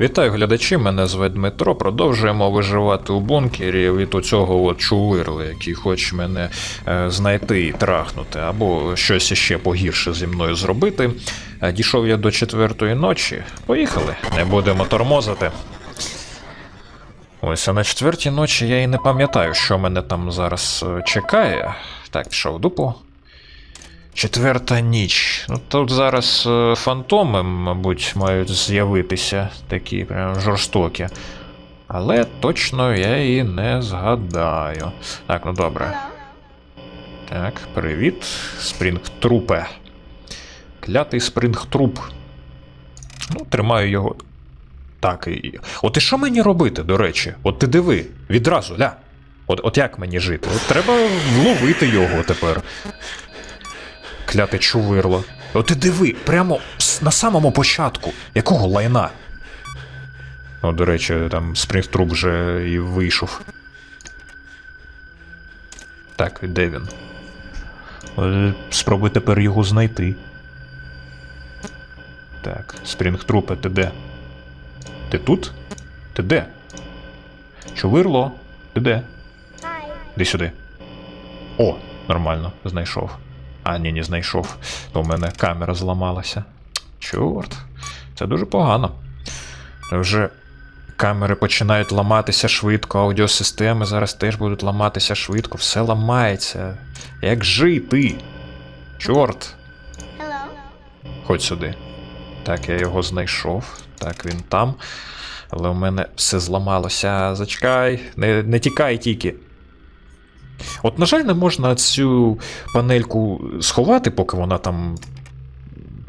Вітаю глядачі, мене звати Дмитро. Продовжуємо виживати у бункері від оцього от чувирла, який хоче мене е, знайти і трахнути, або щось іще погірше зі мною зробити. Е, Дійшов я до четвертої ночі. Поїхали, не будемо тормозити. Ось а на четвертій ночі я і не пам'ятаю, що мене там зараз е, чекає. Так, пішов дупу. Четверта ніч. Ну тут зараз е, фантоми, мабуть, мають з'явитися такі прям жорстокі. Але точно я і не згадаю. Так, ну добре. Так, привіт, спрінгтрупе. Клятий спрінгтруп. Ну, тримаю його. Так, і. От і що мені робити, до речі? От ти диви, відразу, ля. От, от як мені жити? От треба вловити його тепер. Кляте чувирло. От ти диви, прямо на самому початку. Якого лайна? О, до речі, там спрінгтруп вже і вийшов. Так, де він? Е, Спробуй тепер його знайти. Так, спрінгтрупе, ти де? Ти тут? Ти де? Чувирло, ти де? Іди сюди. О, нормально, знайшов. А, ні, не знайшов. То в мене камера зламалася. Чорт, це дуже погано. Вже камери починають ламатися швидко, аудіосистеми зараз теж будуть ламатися швидко, все ламається. Як жити? Чорт. Ходь сюди. Так, я його знайшов. Так, він там. Але у мене все зламалося. Зачекай, не, не тікай тільки. От, на жаль, не можна цю панельку сховати, поки вона там.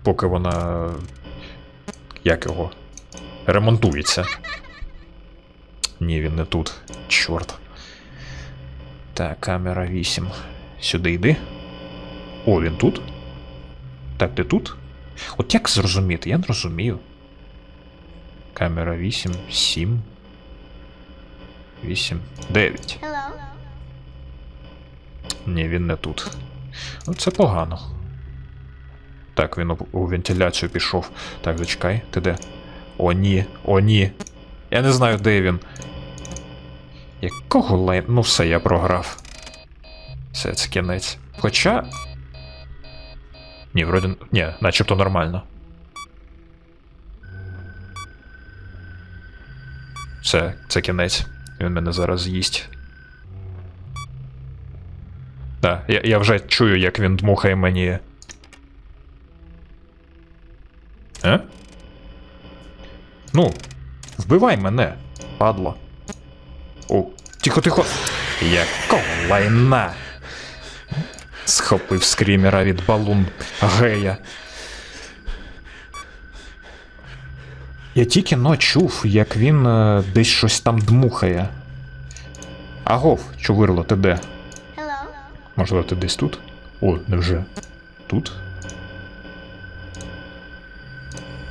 Поки вона. Як його? Ремонтується. Ні, він не тут. Чорт. Так, камера 8. Сюди йди. О, він тут? Так, ти тут? От як зрозуміти? Я не розумію. Камера 8, 7. 8, 9. Ні, він не тут. Ну, це погано. Так, він у, вентиляцію пішов. Так, зачекай, ти де? О, ні, о, ні. Я не знаю, де він. Якого лайн. Ну все, я програв. Все, це кінець. Хоча. Ні, вроді. Ні, начебто нормально. Все, це кінець. Він мене зараз з'їсть. Так, я, я вже чую, як він дмухає мені. Е? Ну, вбивай мене, падло. О, тихо, тихо. Якого лайна. Схопив скрімера від балун гея. Я тільки но чув, як він е, десь щось там дмухає. Агов, чувирло, ти де? Можливо, ти десь тут? О, невже? Тут?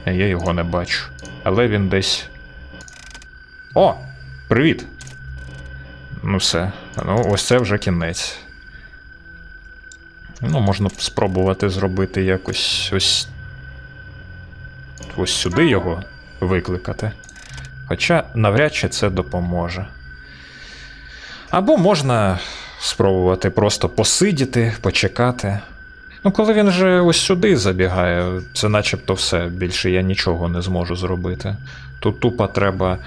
Я його не бачу. Але він десь. О! Привіт! Ну все. Ну, ось це вже кінець. Ну, можна спробувати зробити якось ось. Ось сюди його викликати. Хоча навряд чи це допоможе. Або можна спробувати просто посидіти, почекати. Ну, коли він вже ось сюди забігає, це начебто все. Більше я нічого не зможу зробити. Тут тупо треба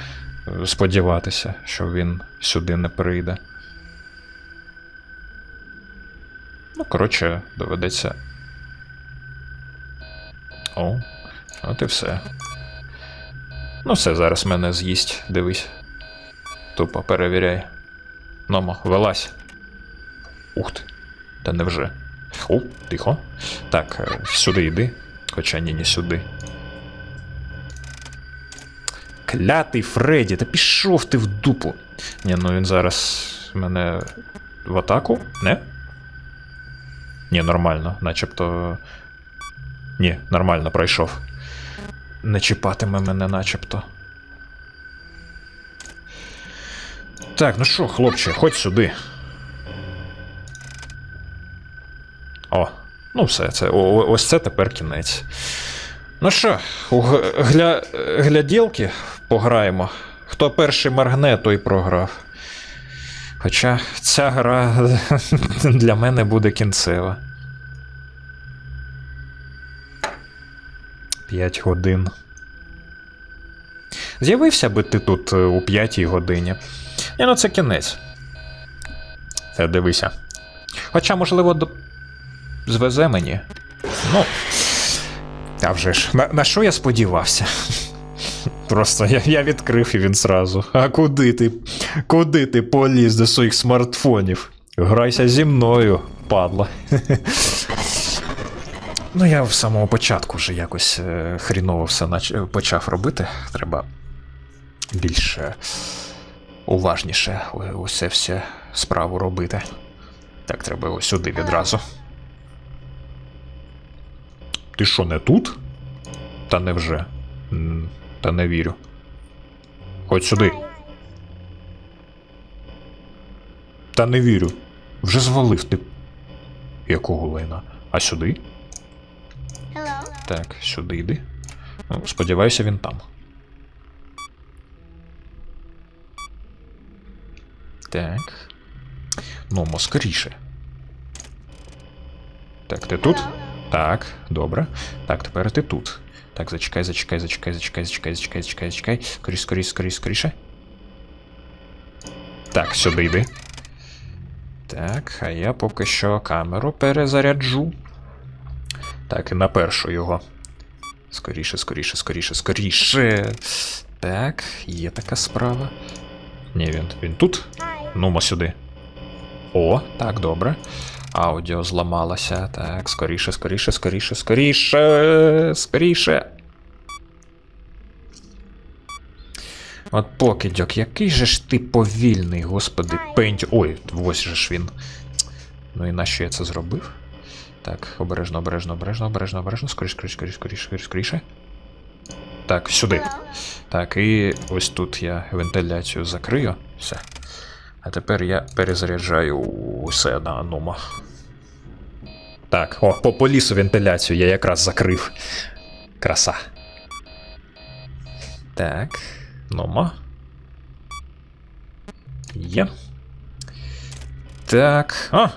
е, сподіватися, що він сюди не прийде. Ну, коротше, доведеться. О, от і все. Ну, все, зараз мене з'їсть, дивись. Тупо перевіряй. Номо, вилазь. Ух ти. Та невже. О, тихо. Так, е, сюди йди. Хоча ні, не сюди. Клятий Фредді, та пішов ти в дупу. Ні, ну він зараз мене в атаку, не? Ні, нормально, начебто. Ні, нормально пройшов. Не чіпатиме мене, начебто. Так, ну що, хлопче, ходь сюди. О, ну все, це, о, ось це тепер кінець. Ну що, у гля... гляділки пограємо. Хто перший моргне, той програв. Хоча ця гра для мене буде кінцева. 5 годин. З'явився би ти тут е, у 5 годині. Ні, ну це кінець. Це дивися. Хоча, можливо, до... звезе мені. Ну. А вже ж, на, на що я сподівався? Просто я, я відкрив і він зразу. А куди ти? Куди ти поліз до своїх смартфонів? Грайся зі мною, падла. Ну, я в самого початку вже якось е, хріново все нач... почав робити. Треба більше уважніше усе все справу робити. Так, треба ось сюди відразу. Ти що, не тут? Та невже? Та не вірю. Ходь сюди. Та не вірю. Вже звалив ти. Якого лайна? А сюди? Hello. Так, сюди йди. Ну, сподіваюся, він там. Так. Ну, скоріше. Так, ти тут? Так, добре. Так, тепер ти тут. Так, зачекай, зачекай, зачекай, зачекай, зачекай, зачекай, зачекай, зачекай. Скоріше, скоріше, скоріше, скоріше. Так, сюди йди. Так, а я поки що камеру перезаряджу. Так, і на першу його. Скоріше, скоріше, скоріше, скоріше. Так, є така справа. Ні, він, він тут. Нумо сюди. О, так, добре. Аудіо зламалося. Так, скоріше, скоріше, скоріше, скоріше, скоріше. От покидьок, який же ж ти повільний, господи, пентю. Ой, ось же ж він. Ну і нащо я це зробив? Так, обережно, обережно, обережно, обережно, обережно, скоріше, скоріше, скоріше, скоріше, скоріше, скоріше. Так, сюди. Так, і ось тут я вентиляцію закрию. Все. А тепер я перезаряджаю усе на Анума. Так, о, по, по лісу вентиляцію я якраз закрив. Краса. Так. Нума. Є. Так. А!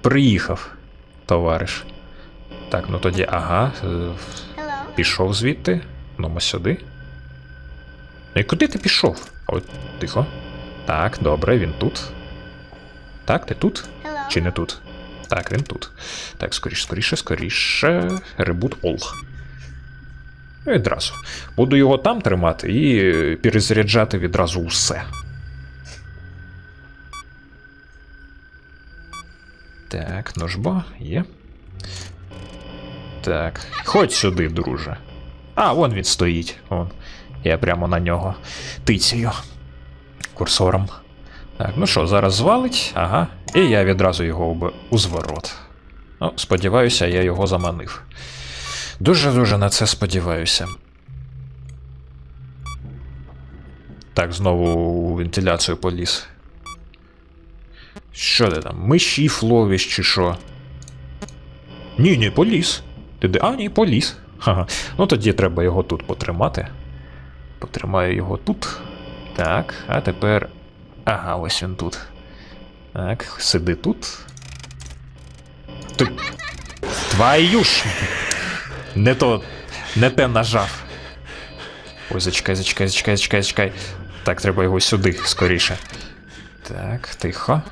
Приїхав, товариш. Так, ну тоді, ага. е. Пішов звідти. Ну, сюди. Ну і куди ти пішов? От, тихо. Так, добре, він тут. Так, ти тут? Hello. Чи не тут? Так, він тут. Так, скоріше, скоріше, скоріше. Ребут. Ну, Відразу. Буду його там тримати і перезаряджати відразу усе. Так, ну ж бо, є. Так. Ходь сюди, друже. А, вон він стоїть. Вон. Я прямо на нього тицяю. Курсором. Так, ну що, зараз звалить, ага. І я відразу його об... у зворот. Ну, сподіваюся, я його заманив. Дуже-дуже на це сподіваюся. Так, знову у вентиляцію поліз. Що ти там? Мишів ловиш чи що? Ні, ні, поліз. Ти де? А, ні, поліз. Ха-ха. Ну тоді треба його тут потримати. Потримаю його тут. Так, а тепер. Ага, ось він тут. Так, сиди тут. Ти... Твою ж! Не то. Не те нажав. Ой, зачекай, зачекай, зачекай, зачекай, зачекай. Так, треба його сюди скоріше. Так, тихо.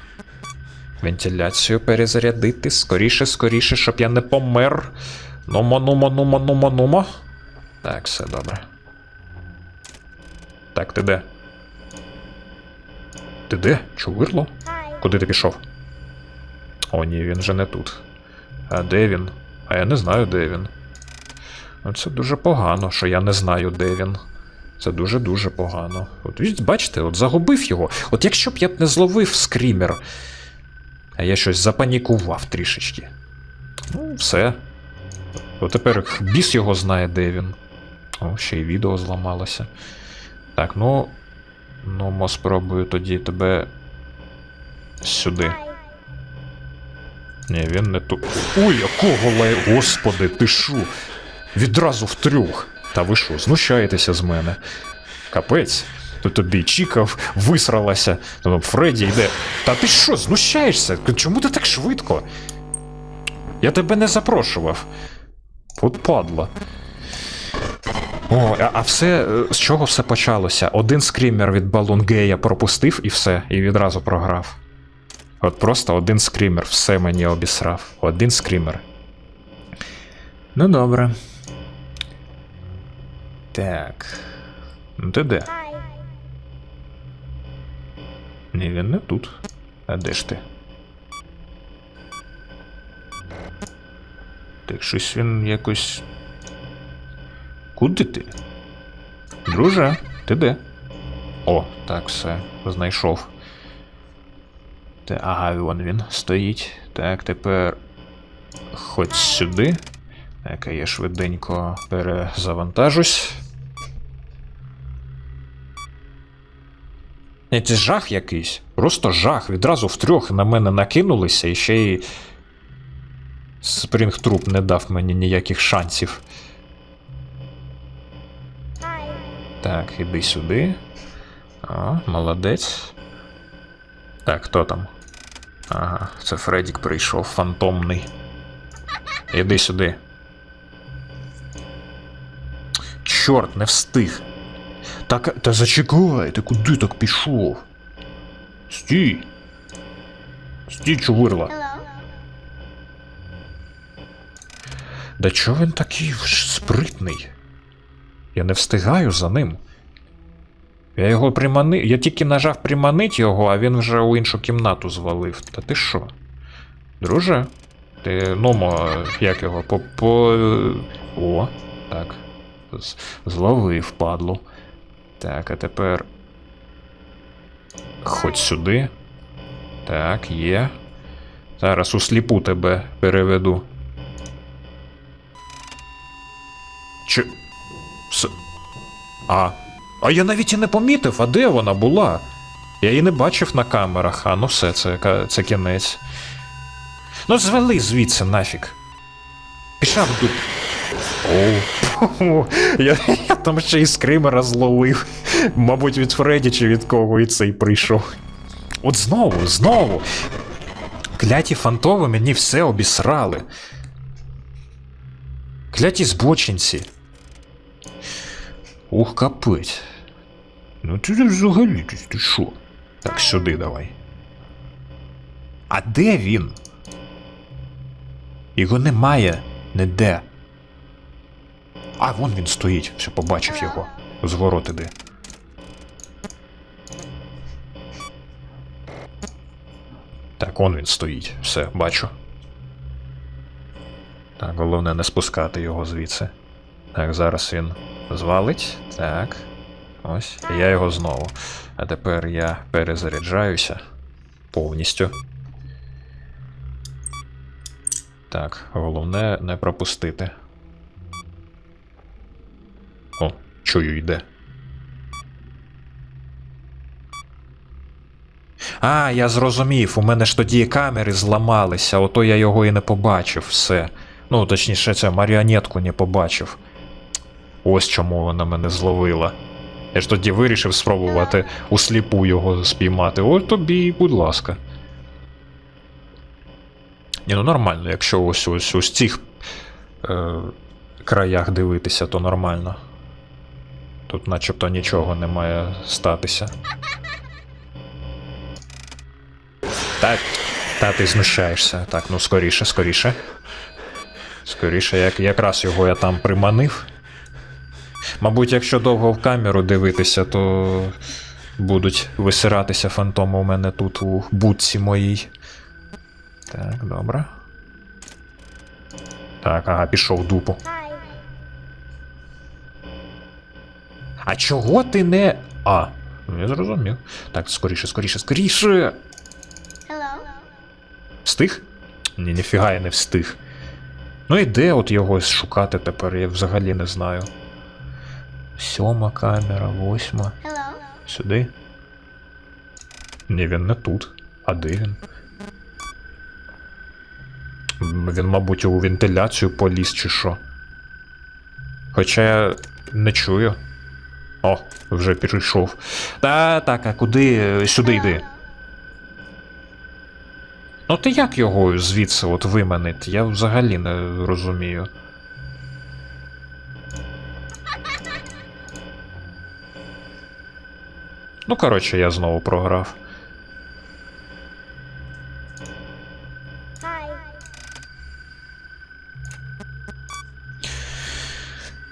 Вентиляцію перезарядити. Скоріше, скоріше, щоб я не помер. Нумо, нумо, нумо, нумо, нумо. Так, все добре. Так, ти де? Ти де? Чувирло? Куди ти пішов? О, ні, він же не тут. А де він? А я не знаю, де він. Ну, Це дуже погано, що я не знаю, де він. Це дуже-дуже погано. От бачите, от загубив його. От якщо б я б не зловив скрімер, а я щось запанікував трішечки. Ну, все. От тепер біс його знає, де він. О, ще й відео зламалося. Так, ну. Ну, мо спробую тоді тебе сюди. Ні, він не тут. Ой, якого лай. Господи, ти шу. Відразу в трьох. Та ви що, знущаєтеся з мене? Капець. То тобі чікав, висралася. Там Фредді йде. Та ти що, знущаєшся? Чому ти так швидко? Я тебе не запрошував. От падла. О, а, а все е, з чого все почалося? Один скрімер від Балунгея пропустив і все, і відразу програв. От просто один скрімер, все мені обісрав. Один скрімер. Ну добре. Так. Ну ти де? Ні, він не тут. А де ж ти? Так щось він якось. Куди ти? Друже, ти де? О, так, все, знайшов. Та, ага, вон він стоїть. Так, тепер. Ходь сюди. Так, я швиденько перезавантажусь. Це жах якийсь. Просто жах. Відразу втрьох на мене накинулися і ще й. Спрінгтруп не дав мені ніяких шансів. Так, іди сюди. О, молодець. Так, хто там? Ага, це Фредік прийшов, фантомний. Іди сюди. Чорт, не встиг. Так, та зачекай, ти куди так пішов? Стій. Стій, чувирла. Да чого він такий спритний? Я не встигаю за ним. Я його приманив. Я тільки нажав приманить його, а він вже у іншу кімнату звалив. Та ти що? Друже? Ти нумо, як його, по. по... О, так. Зловив падлу. Так, а тепер. Ходь сюди. Так, є. Зараз усліпу тебе переведу. Чи. С... А. А я навіть і не помітив, а де вона була? Я її не бачив на камерах, а ну все, це, це кінець. Ну, звели звідси нафіг. Пішла в дуп. О, я, я там ще і скримера зловив. Мабуть, від Фредді чи від кого і цей прийшов. От знову, знову. Кляті фантоми мені все обісрали. Кляті збочинці. Ух, капець. Ну ти взагалі ти що? Так, сюди давай. А де він? Його немає ніде. А, вон він стоїть, все, побачив його. Зворот іди. Так, он він стоїть. Все, бачу. Так, головне не спускати його звідси. Так, зараз він звалить. Так. Ось. Я його знову. А тепер я перезаряджаюся повністю. Так, головне не пропустити. О, чую, йде. А, я зрозумів, у мене ж тоді камери зламалися, ото я його і не побачив, все. Ну, точніше, це маріонетку не побачив. Ось чому вона мене зловила. Я ж тоді вирішив спробувати усліпу його спіймати. Ось тобі, будь ласка. Ні, ну нормально, якщо ось ось ось цих е, краях дивитися, то нормально. Тут начебто нічого не має статися. Так, та ти знущаєшся. Так, ну скоріше, скоріше. Скоріше, як, якраз його я там приманив. Мабуть, якщо довго в камеру дивитися, то будуть висиратися фантоми у мене тут у будці моїй. Так, добре. Так, ага, пішов в дупу. А чого ти не. А, ну, я зрозумів. Так, скоріше, скоріше, скоріше. Hello. Встиг? Ні, ніфіга я не встиг. Ну і де от його шукати тепер, я взагалі не знаю. Сьома камера, восьма. Сюди. Ні, він не тут. А де він? Він, мабуть, у вентиляцію поліз чи що. Хоча я не чую. О, вже підійшов. Та так, а куди? Сюди йди. Ну ти як його звідси от виманить? Я взагалі не розумію. Ну, коротше, я знову програв.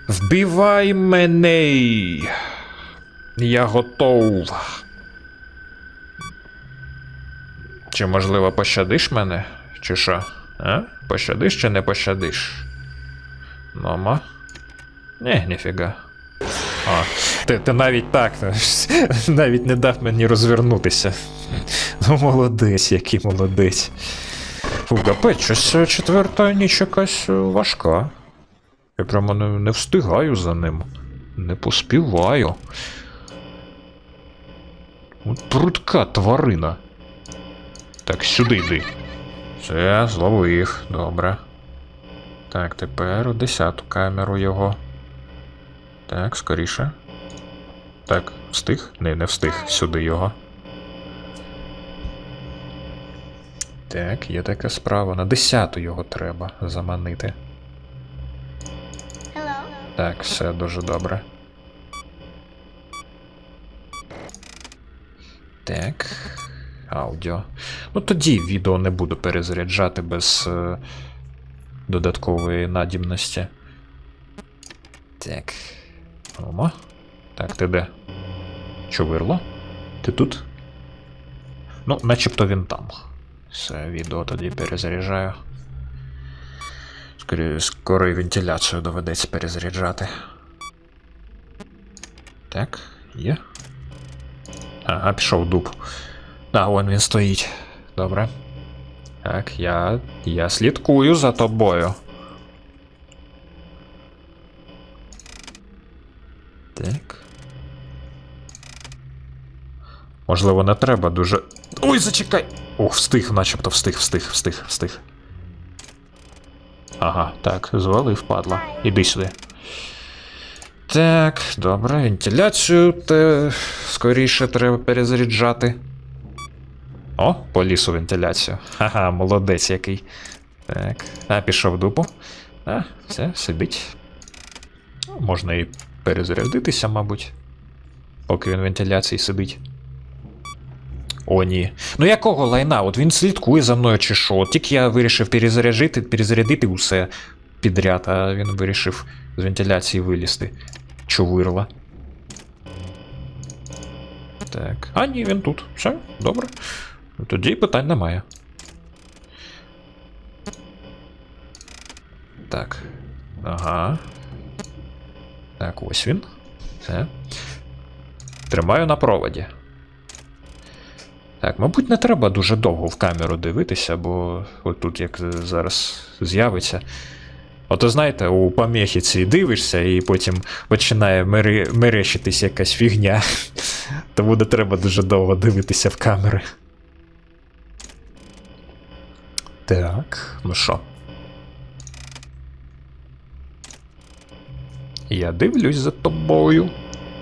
Вбивай мене. Я готов. Чи можливо пощадиш мене? Чи що? А? Пощадиш чи не пощадиш? Нома? Ні, ніфіга. А, ти, ти навіть так, навіть не дав мені розвернутися. Ну, молодець, який молодець. Фу, капець, щось е, четверта ніч якась е, важка. Я прямо не, не встигаю за ним. Не поспіваю. От прудка тварина. Так, сюди йди. Все, зловив, добре. Так, тепер у десяту камеру його. Так, скоріше. Так, встиг? Не, не встиг. Сюди його. Так, є така справа. На десяту його треба заманити. Hello. Так, все дуже добре. Так. Аудіо. Ну тоді відео не буду перезаряджати без е, додаткової надібності. Так. Ома. Так, ти де? Чувирло? Ти тут? Ну, начебто він там. Все, відео тоді перезаряджаю. Скорі, скоро і вентиляцію доведеться перезаряджати. Так, є. Ага, пішов дуб. А, вон він стоїть. Добре. Так, я. Я слідкую за тобою. Так. Можливо, не треба дуже. Ой, зачекай! Ох, встиг, начебто встиг, встиг, встиг, встиг. Ага, так, звалив, падла. Іди сюди. Так, добре, вентиляцію те скоріше треба перезаряджати. О, поліз у вентиляцію. Ха-ха, молодець який. Так. А, пішов дупу. А, все, сидить. Можна і перезарядитися, мабуть. Поки він в вентиляції сидить. О, ні. Ну якого лайна? От він слідкує за мною чи що? Тільки я вирішив перезаряжити, перезарядити усе підряд, а він вирішив з вентиляції вилізти. Чувирла. Так. А, ні, він тут. Все, добре. Ну, Тоді питань немає. Так. Ага. Так, ось він. Все. Тримаю на проводі. Так, мабуть, не треба дуже довго в камеру дивитися, бо отут як зараз з'явиться. Ото знаєте, у помехи дивишся, і потім починає мери... мерещитись якась фігня. Тому не треба дуже довго дивитися в камери. Так, ну що? Я дивлюсь за тобою.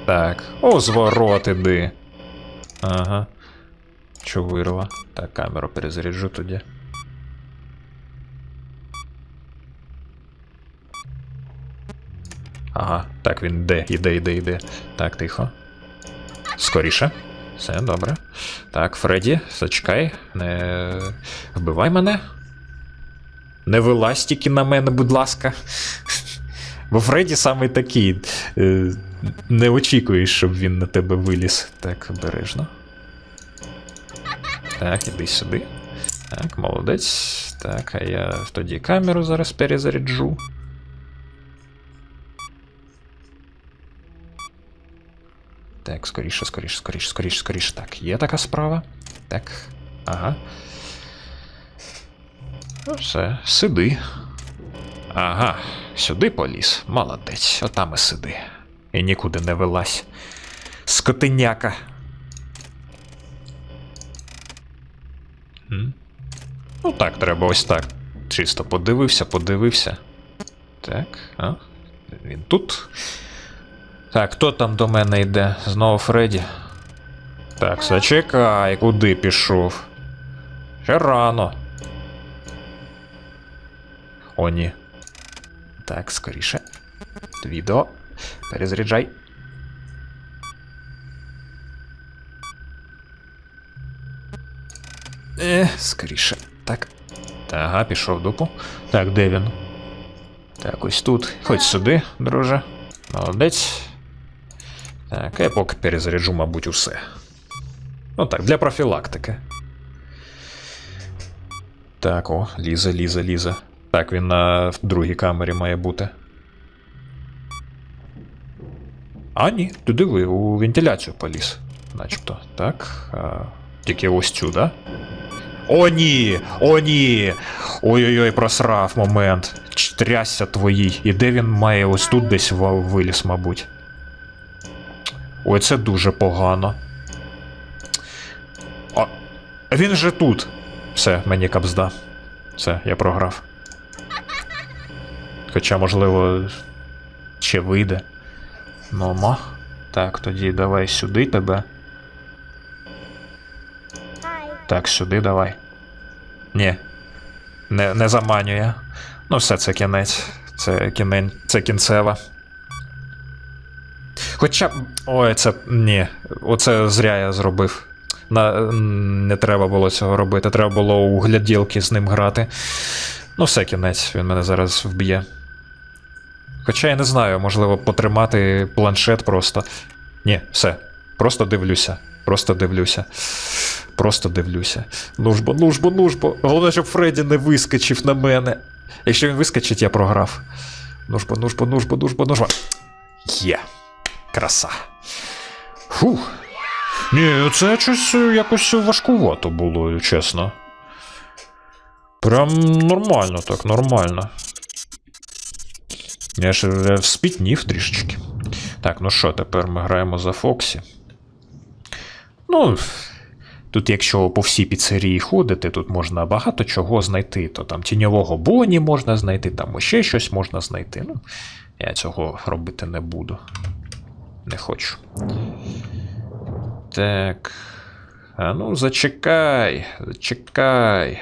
Так, о, зворот іди. Ага. Чувирла. Так, камеру перезаряджу тоді. Ага, так він йде, іде, іде, іде. Так, тихо. Скоріше. Все, добре. Так, Фредді, зачекай, не вбивай мене. Не вилазь тільки на мене, будь ласка. Бо Фредді саме такий. е, Не очікуєш, щоб він на тебе виліз. Так, обережно. Так, іди сюди. Так, молодець. Так, а я тоді камеру зараз перезаряджу. Так, скоріше, скоріше, скоріше, скоріше, скоріше. Так, є така справа. Так. Ага. Ну, Все, сиди. Ага, сюди поліз. Молодець, отам і сиди. І нікуди не вилазь. Скотиняка. М? Ну так, треба ось так. Чисто подивився, подивився. Так, а? Він тут. Так, хто там до мене йде? Знову Фредді. Так, зачекай, куди пішов? Ще рано. О, ні. Так, скоріше. Відео. Перезаряджай. Е, скоріше. Так. Ага, пішов дупу. Так, де він? Так, ось тут. Ходь сюди, друже. Молодець. Так, я поки перезаряджу, мабуть, усе. Ну так, для профілактики. Так, о, лізе, лізе, лізе. Так, він на другій камері має бути. А, ні, ти диви, у вентиляцію поліз. Начебто. Так. А, тільки ось цю, да? О, ні! О, ні! Ой-ой-ой, просрав момент. Трясся твої. І де він має ось тут десь виліз, мабуть. Ой, це дуже погано. А, він же тут. Все, мені капзда. Все, я програв. Хоча, можливо, ще вийде. Ну, ма. Так, тоді давай сюди тебе. Так, сюди давай. Ні. Не, не заманює. Ну, все, це кінець. Це кінець, це кінцева. Хоча. Ой, це. Ні. Оце зря я зробив. На, не треба було цього робити. Треба було у гляділки з ним грати. Ну, все, кінець, він мене зараз вб'є. Хоча я не знаю, можливо, потримати планшет просто. Ні, все. Просто дивлюся. Просто дивлюся. Просто дивлюся. Ну ж бо, ну ж бо, ну ж бо. Головне, щоб Фредді не вискочив на мене. Якщо він вискочить, я програв. Ну ж бо, ну ж бо, ну ж бо, ну ж бо, ну ж бо. Є. Краса. Фух. Ні, це щось е, якось важкувато було, чесно. Прям нормально так, нормально. Я ж е, спітнів трішечки. Так, ну що, тепер ми граємо за Фоксі. Ну, тут, якщо по всій піцерії ходити, тут можна багато чого знайти. То там тіньового Боні можна знайти, там ще щось можна знайти. Ну, я цього робити не буду. Не хочу. Так. А ну, зачекай, зачекай.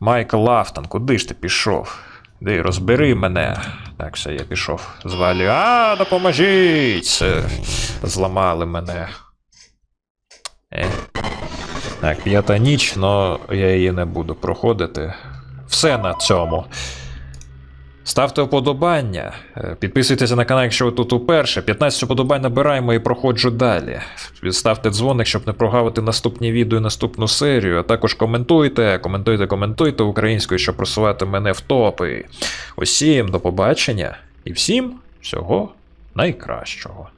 Майкл Лафтон, куди ж ти пішов? Де, розбери мене. Так, все, я пішов. Звалю. А, допоможіть! Це, Зламали мене. Е. Так, п'ята ніч, але я її не буду проходити. Все на цьому. Ставте вподобання. Е, Підписуйтеся на канал, якщо ви тут уперше. 15 вподобань набираємо і проходжу далі. Ставте дзвоник, щоб не прогавити наступні відео і наступну серію. А також коментуйте, коментуйте, коментуйте українською, щоб просувати мене в топи. Усім до побачення і всім всього найкращого.